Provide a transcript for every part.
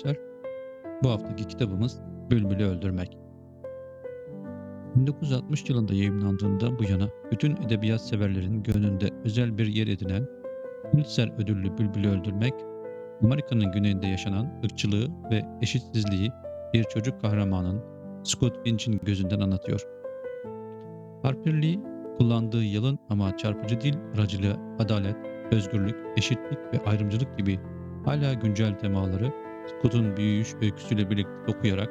arkadaşlar. Bu haftaki kitabımız Bülbül'ü Öldürmek. 1960 yılında yayımlandığında bu yana bütün edebiyat severlerin gönlünde özel bir yer edinen Pulitzer ödüllü Bülbül'ü Öldürmek, Amerika'nın güneyinde yaşanan ırkçılığı ve eşitsizliği bir çocuk kahramanın Scott Finch'in gözünden anlatıyor. Harper Lee kullandığı yalın ama çarpıcı dil aracılığıyla adalet, özgürlük, eşitlik ve ayrımcılık gibi hala güncel temaları Scott'un büyüyüş öyküsüyle birlikte okuyarak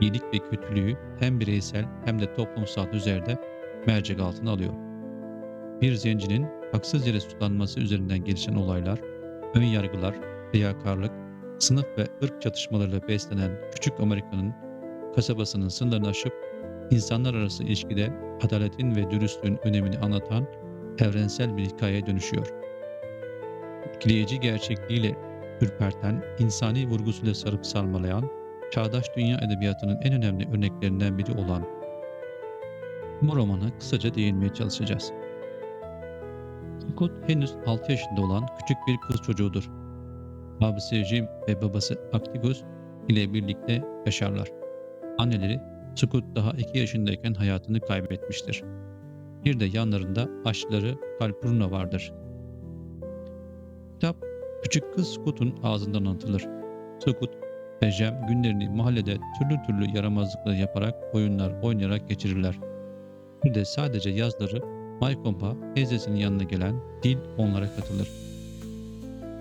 iyilik ve kötülüğü hem bireysel hem de toplumsal düzeyde mercek altına alıyor. Bir zencinin haksız yere suçlanması üzerinden gelişen olaylar, ön yargılar, riyakarlık, sınıf ve ırk çatışmalarıyla beslenen küçük Amerika'nın kasabasının sınırlarını aşıp insanlar arası ilişkide adaletin ve dürüstlüğün önemini anlatan evrensel bir hikayeye dönüşüyor. Etkileyici gerçekliğiyle ürperten, insani vurgusuyla sarıp sarmalayan, çağdaş dünya edebiyatının en önemli örneklerinden biri olan bu romana kısaca değinmeye çalışacağız. Scott henüz 6 yaşında olan küçük bir kız çocuğudur. Abisi Jim ve babası Actigus ile birlikte yaşarlar. Anneleri Scott daha 2 yaşındayken hayatını kaybetmiştir. Bir de yanlarında aşçıları Calpurnia vardır. Kitap küçük kız Scott'un ağzından anlatılır. Scott ve Jem günlerini mahallede türlü türlü yaramazlıklar yaparak oyunlar oynayarak geçirirler. Bir de sadece yazları Maykomp'a teyzesinin yanına gelen Dil onlara katılır.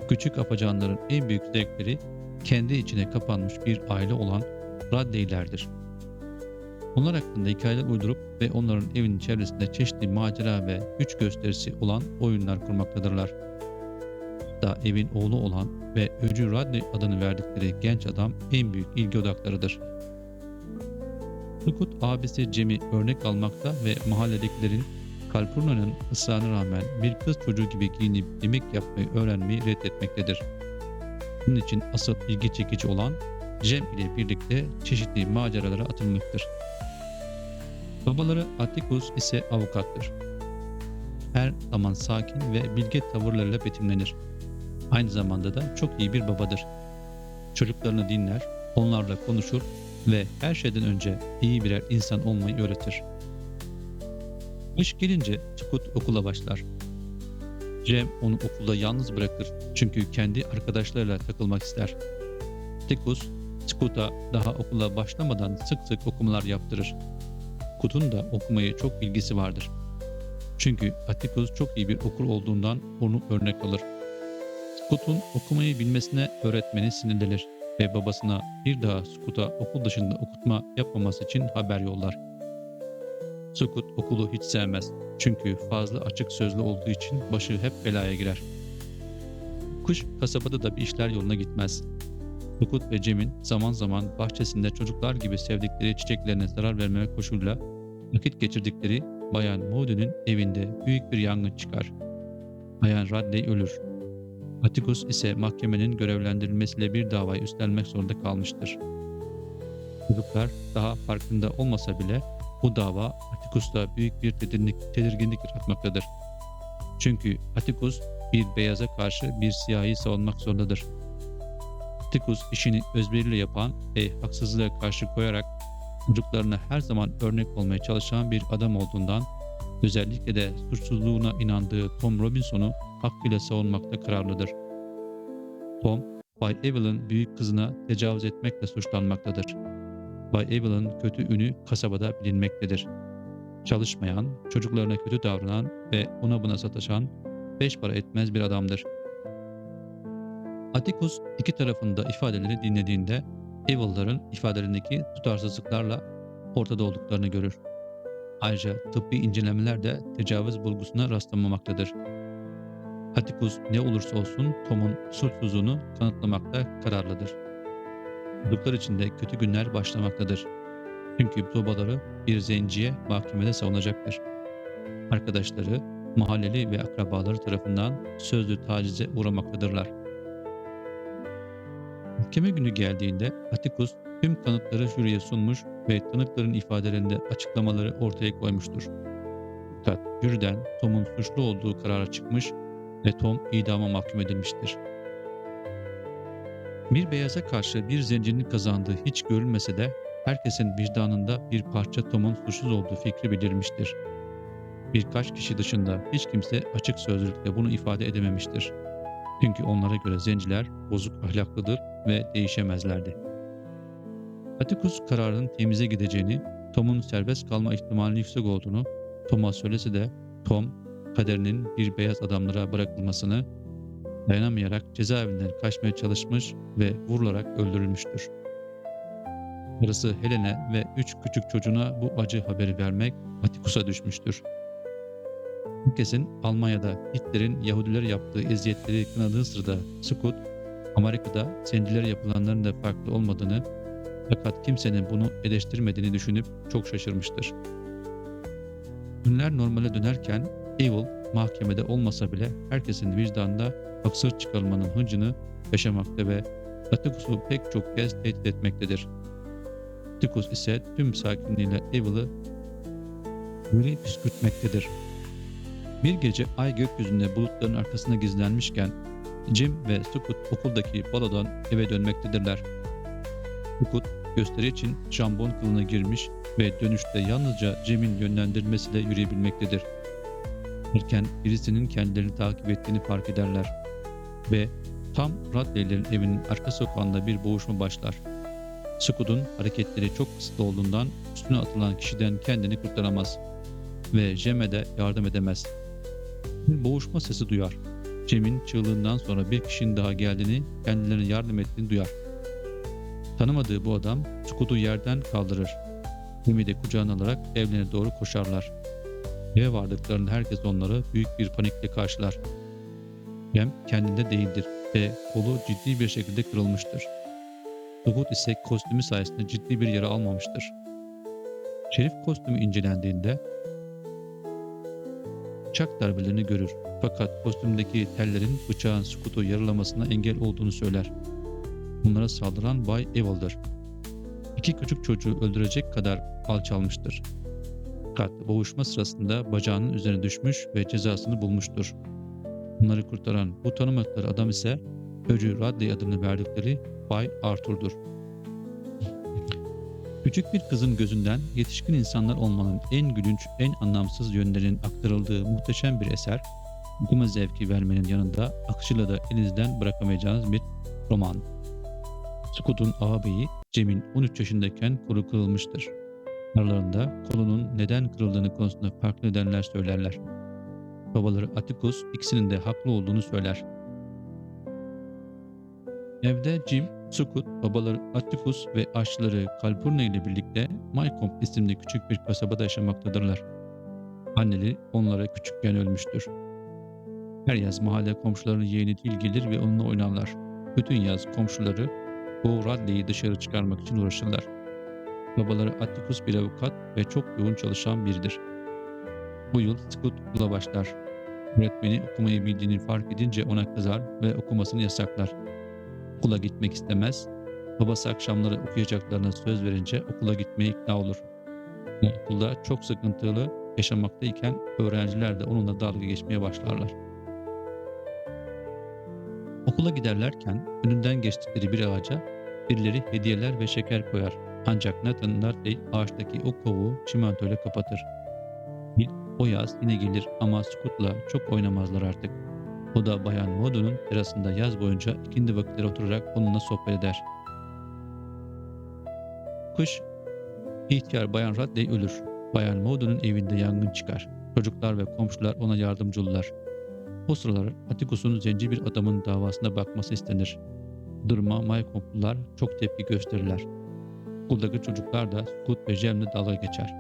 Küçük apacanların en büyük zevkleri kendi içine kapanmış bir aile olan Radley'lerdir. Onlar hakkında hikayeler uydurup ve onların evinin çevresinde çeşitli macera ve güç gösterisi olan oyunlar kurmaktadırlar. Hatta evin oğlu olan ve Öcü Radley adını verdikleri genç adam en büyük ilgi odaklarıdır. Sukut abisi Cem'i örnek almakta ve mahalledekilerin Calpurnia'nın ısrarına rağmen bir kız çocuğu gibi giyinip yemek yapmayı öğrenmeyi reddetmektedir. Bunun için asıl ilgi çekici olan Cem ile birlikte çeşitli maceralara atılmaktır. Babaları Atticus ise avukattır. Her zaman sakin ve bilge tavırlarıyla betimlenir. Aynı zamanda da çok iyi bir babadır. Çocuklarını dinler, onlarla konuşur ve her şeyden önce iyi birer insan olmayı öğretir. Kış gelince Scott okula başlar. Cem onu okulda yalnız bırakır çünkü kendi arkadaşlarıyla takılmak ister. Tikus, Scott'a daha okula başlamadan sık sık okumalar yaptırır. Scott'un da okumaya çok ilgisi vardır. Çünkü Atticus çok iyi bir okur olduğundan onu örnek alır. Scott'un okumayı bilmesine öğretmeni sinirlenir ve babasına bir daha Scott'a okul dışında okutma yapmaması için haber yollar. Scott okulu hiç sevmez çünkü fazla açık sözlü olduğu için başı hep belaya girer. Kuş kasabada da bir işler yoluna gitmez. Scott ve Cem'in zaman zaman bahçesinde çocuklar gibi sevdikleri çiçeklerine zarar vermemek koşuluyla vakit geçirdikleri Bayan Moody'nin evinde büyük bir yangın çıkar. Bayan Radley ölür. Atticus ise mahkemenin görevlendirilmesiyle bir davayı üstlenmek zorunda kalmıştır. Çocuklar daha farkında olmasa bile bu dava Atticus'ta büyük bir tedirginlik, tedirginlik yaratmaktadır. Çünkü Atticus bir beyaza karşı bir siyahi savunmak zorundadır. Atticus işini özveriyle yapan ve haksızlığa karşı koyarak çocuklarına her zaman örnek olmaya çalışan bir adam olduğundan özellikle de suçsuzluğuna inandığı Tom Robinson'u hakkıyla savunmakta kararlıdır. Tom, Bay Evelyn büyük kızına tecavüz etmekle suçlanmaktadır. Bay Evelyn kötü ünü kasabada bilinmektedir. Çalışmayan, çocuklarına kötü davranan ve ona buna sataşan, beş para etmez bir adamdır. Atticus iki tarafında ifadeleri dinlediğinde Evil'ların ifadelerindeki tutarsızlıklarla ortada olduklarını görür. Ayrıca tıbbi incelemeler de tecavüz bulgusuna rastlamamaktadır. Atticus ne olursa olsun Tom'un suçsuzluğunu kanıtlamakta kararlıdır. Çocuklar için de kötü günler başlamaktadır. Çünkü babaları bir zenciye mahkemede savunacaktır. Arkadaşları, mahalleli ve akrabaları tarafından sözlü tacize uğramaktadırlar. Mahkeme günü geldiğinde Atticus tüm kanıtları jüriye sunmuş ve tanıkların ifadelerinde açıklamaları ortaya koymuştur. Fakat jüriden Tom'un suçlu olduğu karara çıkmış ve Tom idama mahkum edilmiştir. Bir beyaza karşı bir zencinin kazandığı hiç görülmese de herkesin vicdanında bir parça Tom'un suçsuz olduğu fikri belirmiştir. Birkaç kişi dışında hiç kimse açık sözlükle bunu ifade edememiştir. Çünkü onlara göre zenciler bozuk ahlaklıdır ve değişemezlerdi. Atticus kararının temize gideceğini, Tom'un serbest kalma ihtimalinin yüksek olduğunu Tom'a söylese de Tom, kaderinin bir beyaz adamlara bırakılmasını dayanamayarak cezaevinden kaçmaya çalışmış ve vurularak öldürülmüştür. Karısı Helene ve üç küçük çocuğuna bu acı haberi vermek Atticus'a düşmüştür. Herkesin Almanya'da Hitler'in Yahudiler yaptığı eziyetleri kınadığı sırada Scott, Amerika'da zencilere yapılanların da farklı olmadığını fakat kimsenin bunu eleştirmediğini düşünüp çok şaşırmıştır. Günler normale dönerken Evil mahkemede olmasa bile herkesin vicdanında haksız çıkarılmanın hıncını yaşamakta ve Atticus'u pek çok kez tehdit etmektedir. Atticus ise tüm sakinliğiyle Evil'ı böyle püskürtmektedir. Bir gece ay gökyüzünde bulutların arkasında gizlenmişken Jim ve Scoot okuldaki balodan eve dönmektedirler. Scoot gösteri için jambon kılına girmiş ve dönüşte yalnızca Jim'in yönlendirmesiyle yürüyebilmektedir. Erken birisinin kendilerini takip ettiğini fark ederler ve tam Radley'lerin evinin arka sokağında bir boğuşma başlar. Scoot'un hareketleri çok kısıtlı olduğundan üstüne atılan kişiden kendini kurtaramaz ve Cem'e de yardım edemez. Bir boğuşma sesi duyar. Cem'in çığlığından sonra bir kişinin daha geldiğini, kendilerine yardım ettiğini duyar. Tanımadığı bu adam Scoot'u yerden kaldırır. Cem'i de kucağına alarak evlerine doğru koşarlar. Eve vardıklarında herkes onları büyük bir panikle karşılar. Cem kendinde değildir ve kolu ciddi bir şekilde kırılmıştır. Scoot ise kostümü sayesinde ciddi bir yara almamıştır. Şerif kostümü incelendiğinde bıçak darbelerini görür. Fakat kostümdeki tellerin bıçağın Scoot'u yaralamasına engel olduğunu söyler. Bunlara saldıran Bay Evil'dır. İki küçük çocuğu öldürecek kadar alçalmıştır. Fakat boğuşma sırasında bacağının üzerine düşmüş ve cezasını bulmuştur. Bunları kurtaran bu tanımadıkları adam ise Öcü Radley adını verdikleri Bay Arthur'dur. Küçük bir kızın gözünden yetişkin insanlar olmanın en gülünç, en anlamsız yönlerinin aktarıldığı muhteşem bir eser, okuma zevki vermenin yanında akışıyla da elinizden bırakamayacağınız bir roman. Scott'un ağabeyi Cem'in 13 yaşındayken kolu kırılmıştır. Aralarında kolunun neden kırıldığını konusunda farklı nedenler söylerler. Babaları Atticus ikisinin de haklı olduğunu söyler. Evde Jim, Sukut, babaları Atticus ve aşçıları Calpurnia ile birlikte Mycomb isimli küçük bir kasabada yaşamaktadırlar. Anneleri onlara küçükken ölmüştür. Her yaz mahalle komşularının yeğeni değil gelir ve onunla oynarlar. Bütün yaz komşuları bu Radley'i dışarı çıkarmak için uğraşırlar. Babaları Atticus bir avukat ve çok yoğun çalışan biridir. Bu yıl Scoot okula başlar. Öğretmeni okumayı bildiğini fark edince ona kızar ve okumasını yasaklar. Okula gitmek istemez. Babası akşamları okuyacaklarına söz verince okula gitmeye ikna olur. Okulda çok sıkıntılı yaşamaktayken öğrenciler de onunla dalga geçmeye başlarlar. Okula giderlerken önünden geçtikleri bir ağaca birileri hediyeler ve şeker koyar. Ancak Nathan Dudley ağaçtaki o kovuğu çimentoyla kapatır. Bill o yaz yine gelir ama Scott'la çok oynamazlar artık. O da Bayan Modo'nun terasında yaz boyunca ikindi vakitleri oturarak onunla sohbet eder. Kış, ihtiyar Bayan Radley ölür. Bayan Modo'nun evinde yangın çıkar. Çocuklar ve komşular ona yardımcı olurlar. O sıralar Atticus'un zenci bir adamın davasına bakması istenir. Duruma Maykomplular çok tepki gösterirler. Okuldaki çocuklar da Scoot ve Jem'le dalga geçer.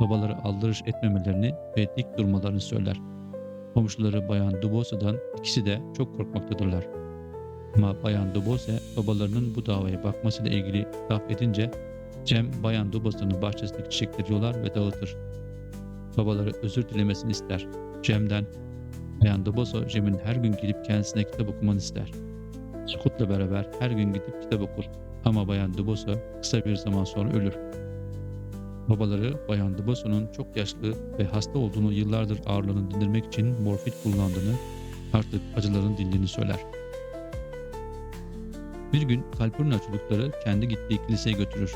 Babaları aldırış etmemelerini ve dik durmalarını söyler. Komşuları Bayan Dubosa'dan ikisi de çok korkmaktadırlar. Ama Bayan Dubose babalarının bu davaya bakmasıyla ilgili laf edince Cem Bayan Dubosa'nın bahçesindeki çiçekleri yolar ve dağıtır. Babaları özür dilemesini ister. Cem'den Bayan Duboso Cem'in her gün gelip kendisine kitap okumanı ister. Scott'la beraber her gün gidip kitap okur ama Bayan Duboso kısa bir zaman sonra ölür. Babaları Bayan Duboso'nun çok yaşlı ve hasta olduğunu yıllardır ağrılarını dindirmek için morfit kullandığını, artık acıların dindiğini söyler. Bir gün Kalpurna çocukları kendi gittiği kiliseye götürür.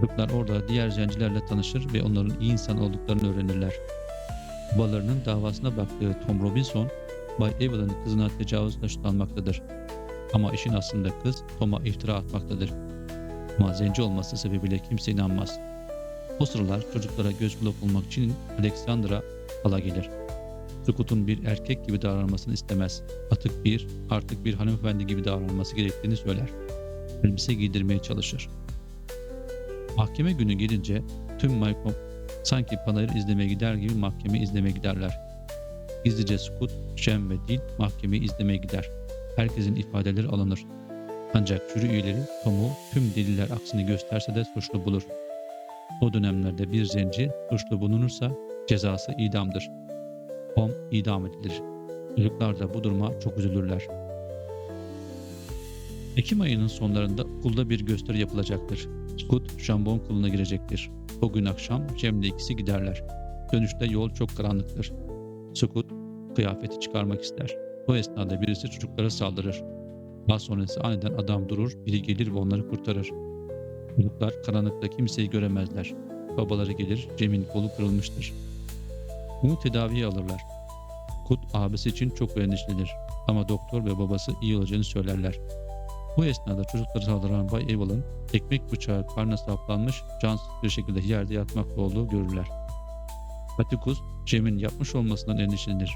Çocuklar orada diğer zencilerle tanışır ve onların iyi insan olduklarını öğrenirler. Babalarının davasına baktığı Tom Robinson, Bay Evelyn'ın kızına tecavüzle suçlanmaktadır. Ama işin aslında kız Tom'a iftira atmaktadır. Ama zenci olması sebebiyle kimse inanmaz. O sıralar çocuklara göz kulak olmak için Alexandra hala gelir. Scott'un bir erkek gibi davranmasını istemez. Atık bir, artık bir hanımefendi gibi davranması gerektiğini söyler. Elbise giydirmeye çalışır. Mahkeme günü gelince tüm Malcolm sanki panayır izlemeye gider gibi mahkeme izlemeye giderler. Gizlice Scott, Shem ve Dil mahkemeyi izlemeye gider. Herkesin ifadeleri alınır. Ancak jüri üyeleri Tom'u tüm deliller aksini gösterse de suçlu bulur. O dönemlerde bir zenci suçlu bulunursa cezası idamdır. Tom idam edilir. Çocuklar da bu duruma çok üzülürler. Ekim ayının sonlarında okulda bir gösteri yapılacaktır. Scott jambon kuluna girecektir. O gün akşam Cem'le ikisi giderler. Dönüşte yol çok karanlıktır. Scott kıyafeti çıkarmak ister. Bu esnada birisi çocuklara saldırır. Daha sonrası aniden adam durur, biri gelir ve onları kurtarır. Çocuklar karanlıkta kimseyi göremezler. Babaları gelir, Cem'in kolu kırılmıştır. Onu tedaviye alırlar. Kut abisi için çok endişelenir ama doktor ve babası iyi olacağını söylerler. Bu esnada çocukları saldıran Bay Evelyn ekmek bıçağı karnına saplanmış cansız bir şekilde yerde yatmakta olduğu görürler. Atticus, Cem'in yapmış olmasından endişelenir.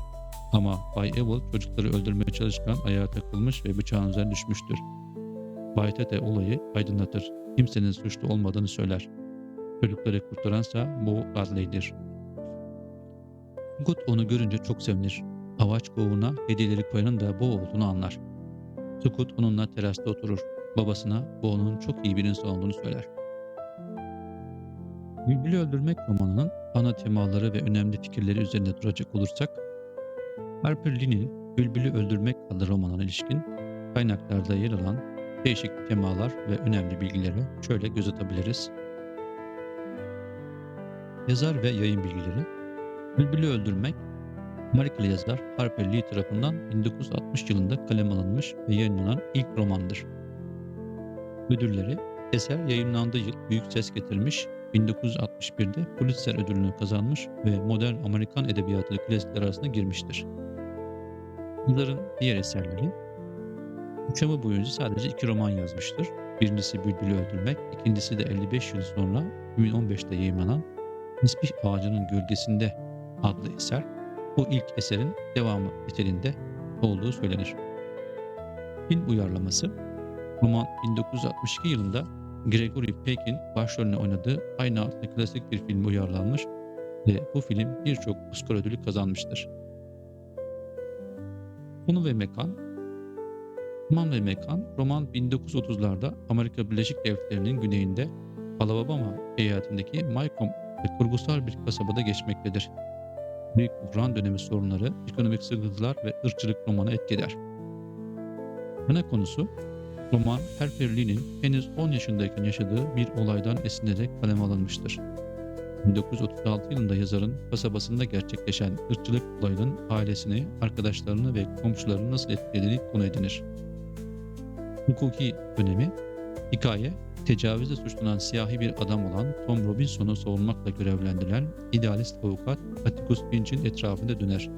Ama Bay Evil çocukları öldürmeye çalışırken ayağa takılmış ve bıçağın üzerine düşmüştür. Bay Tete olayı aydınlatır. Kimsenin suçlu olmadığını söyler. Çocukları kurtaransa bu Dudley'dir. Gut onu görünce çok sevinir. Avaç kovuğuna hediyeleri koyanın da bu olduğunu anlar. Sukut onunla terasta oturur. Babasına bu onun çok iyi bir insan olduğunu söyler. Bülbül'ü Öldürmek romanının ana temaları ve önemli fikirleri üzerinde duracak olursak, Harper Lee'nin Bülbül'ü Öldürmek adlı romanına ilişkin kaynaklarda yer alan değişik temalar ve önemli bilgileri şöyle göz atabiliriz. Yazar ve yayın bilgileri Bülbül'ü Öldürmek Amerikalı yazar Harper Lee tarafından 1960 yılında kalem alınmış ve yayınlanan ilk romandır. Ödülleri eser yayınlandığı yıl büyük ses getirmiş, 1961'de Pulitzer ödülünü kazanmış ve modern Amerikan edebiyatı klasikler arasına girmiştir. Yazarın diğer eserleri Yaşamı boyunca sadece iki roman yazmıştır. Birincisi Bülbül'ü Öldürmek, ikincisi de 55 yıl sonra 2015'te yayınlanan Nisbih Ağacının Gölgesinde adlı eser bu ilk eserin devamı niteliğinde olduğu söylenir. Film uyarlaması roman 1962 yılında Gregory Peck'in başrolünü oynadığı aynı adlı klasik bir film uyarlanmış ve bu film birçok Oscar ödülü kazanmıştır. Konu ve mekan Zaman ve mekan roman 1930'larda Amerika Birleşik Devletleri'nin güneyinde Alabama eyaletindeki Maycomb ve kurgusal bir kasabada geçmektedir. Büyük buhran dönemi sorunları, ekonomik sıkıntılar ve ırkçılık romanı etkiler. Ana konusu roman Harper Lee'nin henüz 10 yaşındayken yaşadığı bir olaydan esinlenerek kaleme alınmıştır. 1936 yılında yazarın kasabasında gerçekleşen ırkçılık olayının ailesini, arkadaşlarını ve komşularını nasıl etkilediğini konu edinir. Hukuki önemi Hikaye, tecavüzle suçlanan siyahi bir adam olan Tom Robinson'u savunmakla görevlendirilen idealist avukat Atticus Finch'in etrafında döner.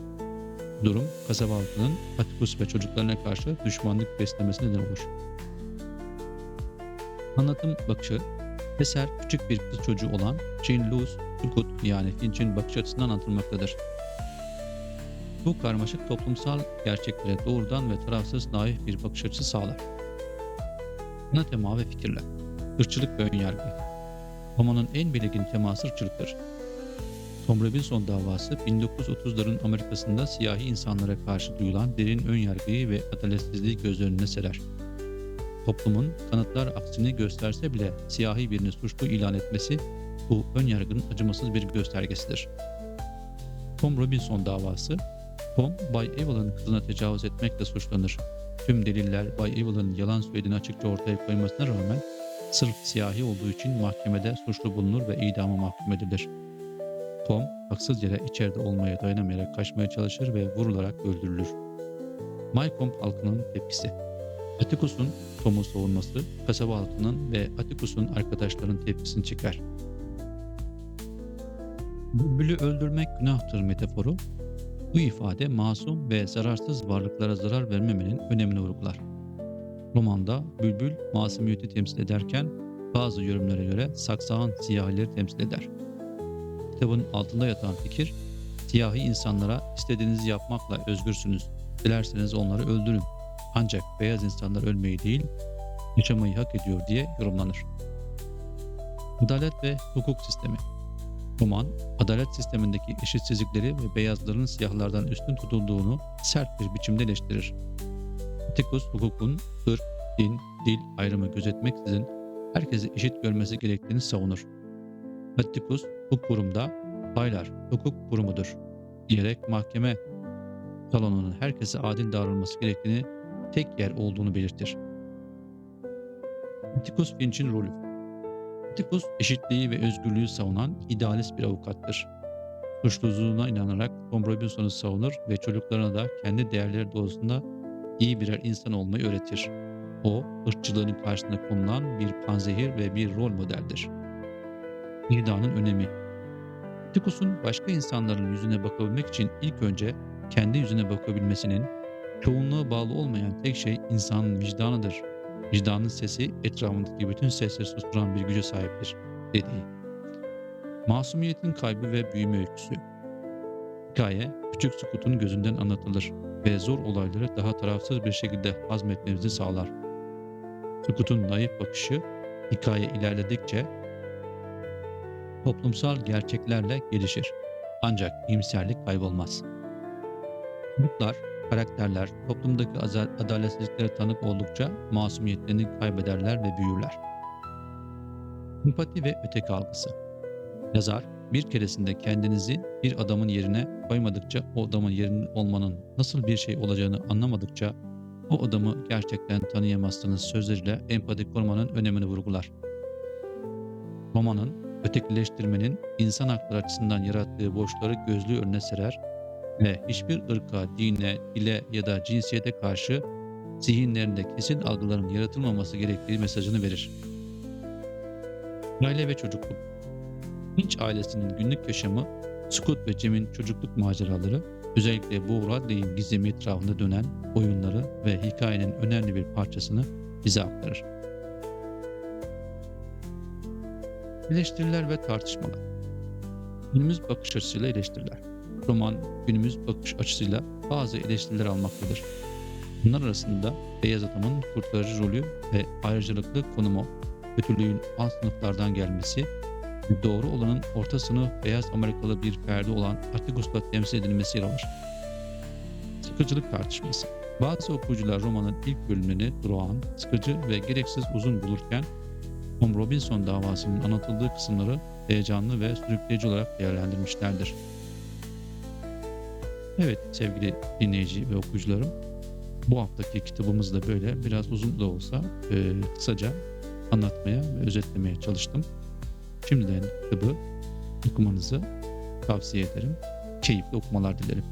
Durum, kasaba halkının Atticus ve çocuklarına karşı düşmanlık beslemesine neden olur. Anlatım bakışı, eser küçük bir kız çocuğu olan Jean Louis Turgut yani Finch'in bakış açısından anlatılmaktadır. Bu karmaşık toplumsal gerçeklere doğrudan ve tarafsız naif bir bakış açısı sağlar. Ana tema ve fikirler. Irkçılık ve önyargı. Romanın en belirgin teması ırkçılıktır. Tom Robinson davası 1930'ların Amerika'sında siyahi insanlara karşı duyulan derin önyargıyı ve adaletsizliği göz önüne serer. Toplumun kanıtlar aksini gösterse bile siyahi birini suçlu ilan etmesi bu önyargının acımasız bir göstergesidir. Tom Robinson davası Tom, Bay Evelyn kızına tecavüz etmekle suçlanır Tüm deliller Bay Evil'ın yalan söylediğini açıkça ortaya koymasına rağmen sırf siyahi olduğu için mahkemede suçlu bulunur ve idama mahkum edilir. Tom haksız yere içeride olmaya dayanamayarak kaçmaya çalışır ve vurularak öldürülür. Maycomb halkının tepkisi Atticus'un Tom'u savunması kasaba halkının ve Atticus'un arkadaşlarının tepkisini çeker. Bülbülü öldürmek günahtır metaforu bu ifade masum ve zararsız varlıklara zarar vermemenin önemini vurgular. Romanda bülbül masumiyeti temsil ederken bazı yorumlara göre saksağın siyahileri temsil eder. Kitabın altında yatan fikir, siyahi insanlara istediğinizi yapmakla özgürsünüz. Dilerseniz onları öldürün. Ancak beyaz insanlar ölmeyi değil, yaşamayı hak ediyor diye yorumlanır. Adalet ve hukuk sistemi Roman, adalet sistemindeki eşitsizlikleri ve beyazların siyahlardan üstün tutulduğunu sert bir biçimde eleştirir. Atticus hukukun ırk, din, dil ayrımı gözetmeksizin herkesi eşit görmesi gerektiğini savunur. Atticus bu kurumda baylar hukuk kurumudur diyerek mahkeme salonunun herkese adil davranılması gerektiğini tek yer olduğunu belirtir. Atticus Finch'in rolü Atticus eşitliği ve özgürlüğü savunan idealist bir avukattır. Suçsuzluğuna inanarak Tom Robinson'u savunur ve çocuklarına da kendi değerleri doğrultusunda iyi birer insan olmayı öğretir. O, ırkçılığın karşısında konulan bir panzehir ve bir rol modeldir. İrdanın önemi Atticus'un başka insanların yüzüne bakabilmek için ilk önce kendi yüzüne bakabilmesinin, çoğunluğa bağlı olmayan tek şey insanın vicdanıdır vicdanın sesi etrafındaki bütün sesleri susturan bir güce sahiptir dediği. Masumiyetin kaybı ve büyüme öyküsü. Hikaye küçük Sukut'un gözünden anlatılır ve zor olayları daha tarafsız bir şekilde hazmetmemizi sağlar. Sukut'un naif bakışı hikaye ilerledikçe toplumsal gerçeklerle gelişir. Ancak iyimserlik kaybolmaz. Mutlar karakterler toplumdaki adaletsizliklere tanık oldukça masumiyetlerini kaybederler ve büyürler. Empati ve öteki algısı Yazar bir keresinde kendinizi bir adamın yerine koymadıkça o adamın yerinde olmanın nasıl bir şey olacağını anlamadıkça o adamı gerçekten tanıyamazsınız sözleriyle empati kurmanın önemini vurgular. Romanın ötekileştirmenin insan hakları açısından yarattığı boşları gözlüğü önüne serer ve hiçbir ırka, dine, dile ya da cinsiyete karşı zihinlerinde kesin algıların yaratılmaması gerektiği mesajını verir. Aile ve çocukluk Finch ailesinin günlük yaşamı, Scott ve Jim'in çocukluk maceraları, özellikle bu Radley'in gizemi etrafında dönen oyunları ve hikayenin önemli bir parçasını bize aktarır. Eleştiriler ve tartışmalar Günümüz bakış açısıyla eleştiriler roman günümüz bakış açısıyla bazı eleştiriler almaktadır. Bunlar arasında beyaz adamın kurtarıcı rolü ve ayrıcalıklı konumu, kötülüğün alt sınıflardan gelmesi, doğru olanın orta sınıf beyaz Amerikalı bir ferdi olan Atticus'la temsil edilmesi yer alır. Sıkıcılık tartışması Bazı okuyucular romanın ilk bölümünü durağan, sıkıcı ve gereksiz uzun bulurken Tom Robinson davasının anlatıldığı kısımları heyecanlı ve sürükleyici olarak değerlendirmişlerdir. Evet sevgili dinleyici ve okuyucularım bu haftaki kitabımız da böyle biraz uzun da olsa e, kısaca anlatmaya ve özetlemeye çalıştım. Şimdiden kitabı okumanızı tavsiye ederim. Keyifli okumalar dilerim.